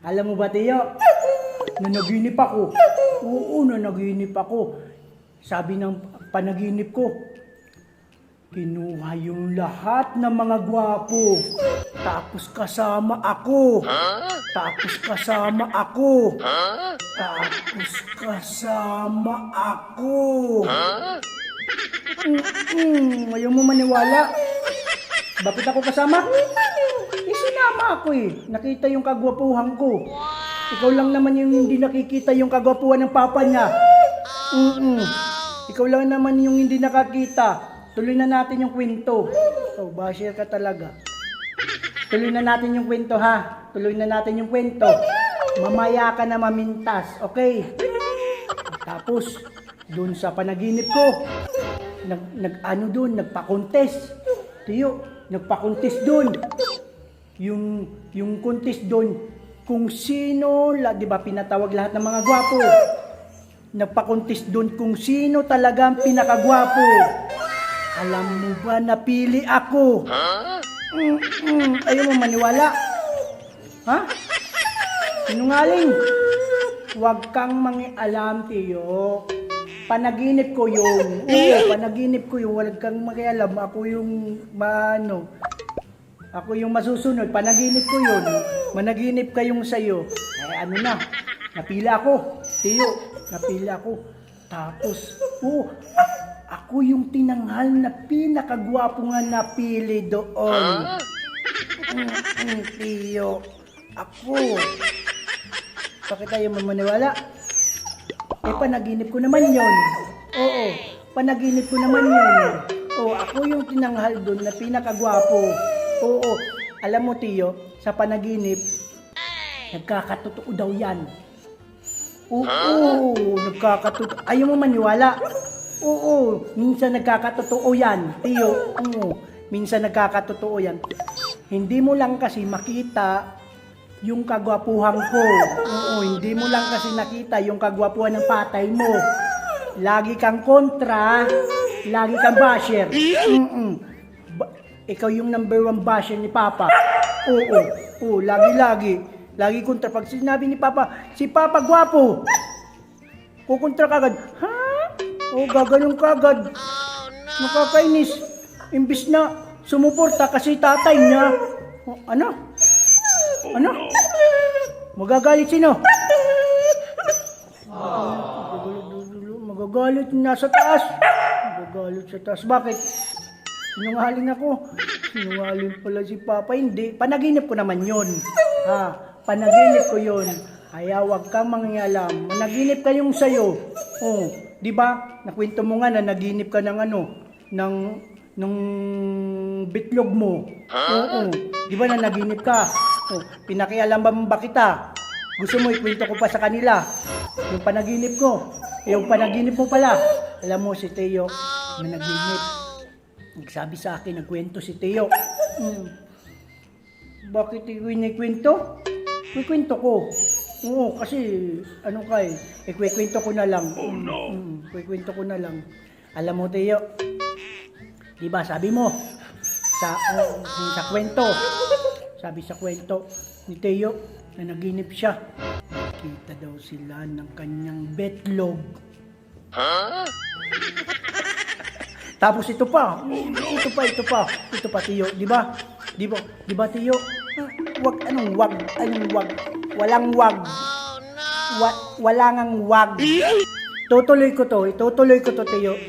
Alam mo ba, Tiyo? Nanaginip ako. Oo, nanaginip ako. Sabi ng panaginip ko, kinuha yung lahat ng mga gwapo. Tapos kasama ako. Tapos kasama ako. Tapos kasama ako. Mm-mm, ayaw mo maniwala. Bakit ako kasama? Ako eh. Nakita yung kagwapuhan ko. Ikaw lang naman yung hindi nakikita yung kagwapuhan ng papa niya. Mm-mm. Ikaw lang naman yung hindi nakakita. Tuloy na natin yung kwento. So, basher ka talaga. Tuloy na natin yung kwento ha. Tuloy na natin yung kwento. Mamaya ka na mamintas, okay? Tapos, doon sa panaginip ko, nag, nag ano doon, nagpa-contest. Tiyo, nagpa-contest doon. Yung, yung contest doon, kung sino, la, di ba pinatawag lahat ng mga gwapo. Nagpa-contest doon kung sino talaga ang pinakagwapo. Alam mo ba, napili ako. Mm-mm, ayaw mo maniwala. Ha? Sinungaling. Huwag kang mangialam, Tiyo. Panaginip ko yung, oo, panaginip ko yung, huwag kang makialam. Ako yung, maano, ako yung masusunod. Panaginip ko yun. Managinip kayong sayo. Eh, ano na, napila ako. Tiyo, napila ako. Tapos, a- ako yung tinanghal na pinakagwapo nga napili doon. Mm, mm, tiyo, ako. Bakit tayo mamaniwala? Eh, panaginip ko naman yon. Oo, panaginip ko naman yon. Oo, ako yung tinanghal doon na pinakagwapo. Oo, alam mo Tiyo, sa panaginip, nagkakatotoo daw yan. Oo, nagkakatotoo. Ayaw mo maniwala. Oo, minsan nagkakatotoo yan, Tiyo. Oo, minsan nagkakatotoo yan. Hindi mo lang kasi makita yung kagwapuhan ko. Oo, hindi mo lang kasi nakita yung kagwapuhan ng patay mo. Lagi kang kontra, lagi kang basher. Mm-mm. Ikaw yung number one basher ni Papa. Oo, oo, lagi-lagi. Lagi kontra. Pag sinabi ni Papa, si Papa gwapo. Kukontra ka agad. Ha? Oo, gagalong ka agad. Nakakainis. Imbis na sumuporta kasi tatay niya. O, ano? Ano? Magagalit sino? Magagalit nasa taas. Magagalit sa taas. Bakit? Sinungaling ako. Sinungaling pala si Papa. Hindi. Panaginip ko naman yun. Ha? Panaginip ko yun. Kaya wag kang mangyalam. Managinip kayong sayo. Oh, di ba? Nakwento mo nga na naginip ka ng ano, ng nung bitlog mo. Oo. Di ba na naginip ka? Oh, pinakialam ba ba kita? Gusto mo ikwento ko pa sa kanila? Yung panaginip ko. Yung panaginip mo pala. Alam mo si Teo, na naginip. Nagsabi sa akin, nagkwento si Teo. Hmm. Bakit ikinikwento? Ikwento ko. Oo, kasi ano kay, ikwikwento ko na lang. Oh no. Mm, ikwikwento ko na lang. Alam mo, Teo, di ba sabi mo, sa, uh, sa kwento, sabi sa kwento ni Teo, na naginip siya. Nakita daw sila ng kanyang betlog. Tapos ito pa, ito pa, ito pa, ito pa Tiyo, di ba? Di ba, di ba Tiyo? Wag, anong wag, anong wag, walang wag. Wa, wala ngang wag. Tutuloy ko to, itutuloy ko to Tiyo.